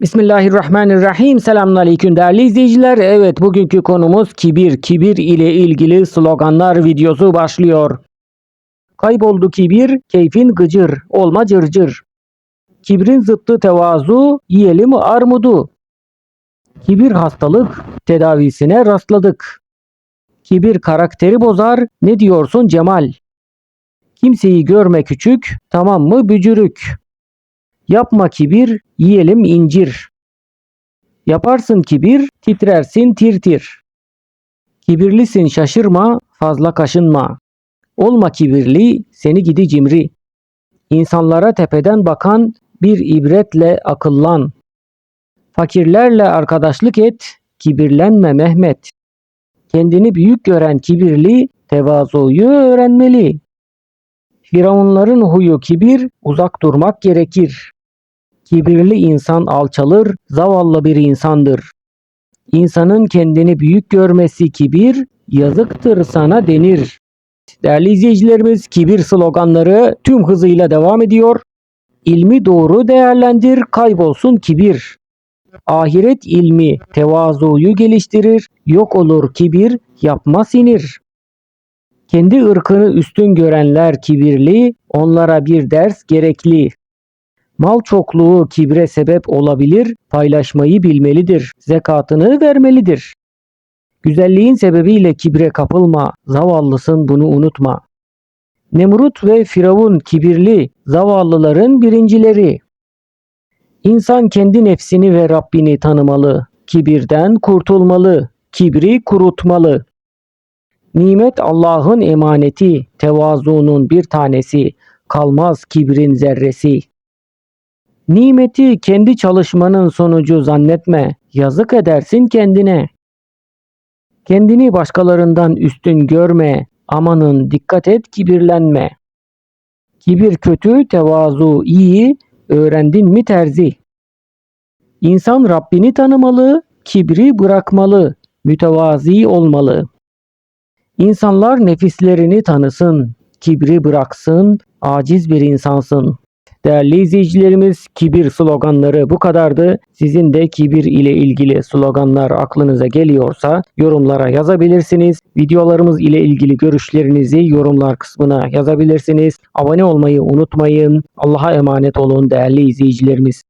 Bismillahirrahmanirrahim. Selamünaleyküm değerli izleyiciler. Evet bugünkü konumuz kibir. Kibir ile ilgili sloganlar videosu başlıyor. Kayboldu kibir, keyfin gıcır, olma cırcır. Kibrin zıttı tevazu, yiyelim armudu. Kibir hastalık, tedavisine rastladık. Kibir karakteri bozar, ne diyorsun Cemal? Kimseyi görme küçük, tamam mı bücürük? Yapma kibir, yiyelim incir. Yaparsın kibir, titrersin tir tir. Kibirlisin şaşırma, fazla kaşınma. Olma kibirli, seni gidi cimri. İnsanlara tepeden bakan bir ibretle akıllan. Fakirlerle arkadaşlık et, kibirlenme Mehmet. Kendini büyük gören kibirli, tevazuyu öğrenmeli. Firavunların huyu kibir, uzak durmak gerekir. Kibirli insan alçalır, zavallı bir insandır. İnsanın kendini büyük görmesi kibir, yazıktır sana denir. Değerli izleyicilerimiz, kibir sloganları tüm hızıyla devam ediyor. İlmi doğru değerlendir, kaybolsun kibir. Ahiret ilmi tevazuyu geliştirir, yok olur kibir, yapma sinir. Kendi ırkını üstün görenler kibirli, onlara bir ders gerekli. Mal çokluğu kibre sebep olabilir, paylaşmayı bilmelidir, zekatını vermelidir. Güzelliğin sebebiyle kibre kapılma, zavallısın bunu unutma. Nemrut ve Firavun kibirli, zavallıların birincileri. İnsan kendi nefsini ve Rabbini tanımalı, kibirden kurtulmalı, kibri kurutmalı. Nimet Allah'ın emaneti, tevazuunun bir tanesi, kalmaz kibrin zerresi. Nimeti kendi çalışmanın sonucu zannetme, yazık edersin kendine. Kendini başkalarından üstün görme, amanın dikkat et kibirlenme. Kibir kötü, tevazu iyi, öğrendin mi terzi. İnsan Rabbini tanımalı, kibri bırakmalı, mütevazi olmalı. İnsanlar nefislerini tanısın, kibri bıraksın, aciz bir insansın. Değerli izleyicilerimiz, kibir sloganları bu kadardı. Sizin de kibir ile ilgili sloganlar aklınıza geliyorsa yorumlara yazabilirsiniz. Videolarımız ile ilgili görüşlerinizi yorumlar kısmına yazabilirsiniz. Abone olmayı unutmayın. Allah'a emanet olun değerli izleyicilerimiz.